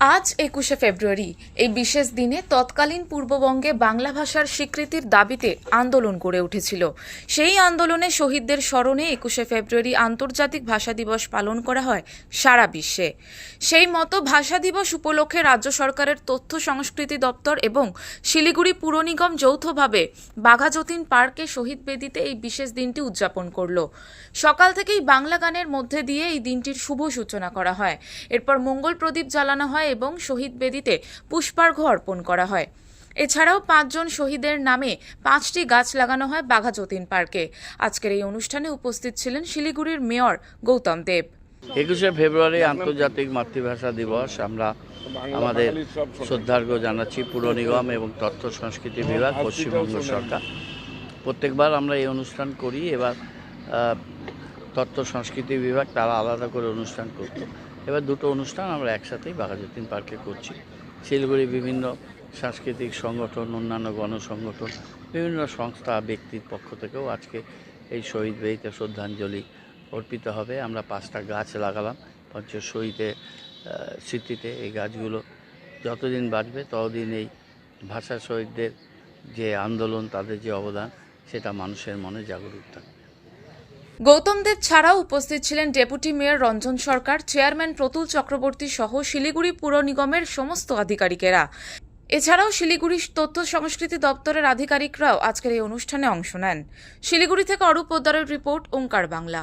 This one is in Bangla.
আজ একুশে ফেব্রুয়ারি। এই বিশেষ দিনে তৎকালীন পূর্ববঙ্গে বাংলা ভাষার স্বীকৃতির দাবিতে আন্দোলন গড়ে উঠেছিল। সেই আন্দোলনে শহীদদের স্মরণে একুশে ফেব্রুয়ারি আন্তর্জাতিক ভাষা দিবস পালন করা হয় সারা বিশ্বে। সেই মতো ভাষা দিবস উপলক্ষে রাজ্য সরকারের তথ্য সংস্কৃতি দপ্তর এবং শিলিগুড়ি পুর নিগম যৌথভাবে বাঘাযতীন পার্কে শহীদ বেদিতে এই বিশেষ দিনটি উদযাপন করল। সকাল থেকেই বাংলা গানের মধ্যে দিয়ে এই দিনটির শুভ সূচনা করা হয়। এরপর মঙ্গল প্রদীপ জ্বালানো হয় এবং শহীদ বেদিতে পুষ্পার্ঘ্য অর্পণ করা হয়। এছাড়াও পাঁচজন শহীদের নামে পাঁচটি গাছ লাগানো হয় বাঘা যতীন পার্কে। আজকের এই অনুষ্ঠানে উপস্থিত ছিলেন শিলিগুড়ির মেয়র গৌতম দেব। একুশে ফেব্রুয়ারি আন্তর্জাতিক মাতৃভাষা দিবস। আমরা আমাদের শ্রদ্ধার্ঘ্য জানাচ্ছি পুর নিগম এবং তথ্য সংস্কৃতি বিভাগ, পশ্চিমবঙ্গ সরকার। প্রত্যেকবার আমরা এই অনুষ্ঠান করি। এবার তথ্য সংস্কৃতি বিভাগ, তারা আলাদা করে অনুষ্ঠান করত। এবার দুটো অনুষ্ঠান আমরা একসাথেই বাঘাযতীন পার্কে করছি। শিলিগুড়ি বিভিন্ন সাংস্কৃতিক সংগঠন, অন্যান্য গণসংগঠন, বিভিন্ন সংস্থা, ব্যক্তির পক্ষ থেকেও আজকে এই শহীদ বেদিতে শ্রদ্ধাঞ্জলি অর্পিত হবে। আমরা পাঁচটা গাছ লাগালাম পঞ্চ শহীদের স্মৃতিতে এই গাছগুলো যতদিন বাঁচবে, ততদিন এই ভাষা শহীদদের যে আন্দোলন, তাদের যে অবদান, সেটা মানুষের মনে জাগরুক থাকবে। গৌতম দেব ছাড়াও উপস্থিত ছিলেন deputy mayor Ranjan Sarkar, chairman Pratul Chakraborty সহ শিলিগুড়ি পুর নিগমের সমস্ত আধিকারিকেরা। এছাড়াও শিলিগুড়ি তথ্য সংস্কৃতি দপ্তরের আধিকারিকরাও আজকের এই অনুষ্ঠানে অংশ নেন। শিলিগুড়ি থেকে অরূপ পোদ্দারের রিপোর্ট, ওঙ্কার বাংলা।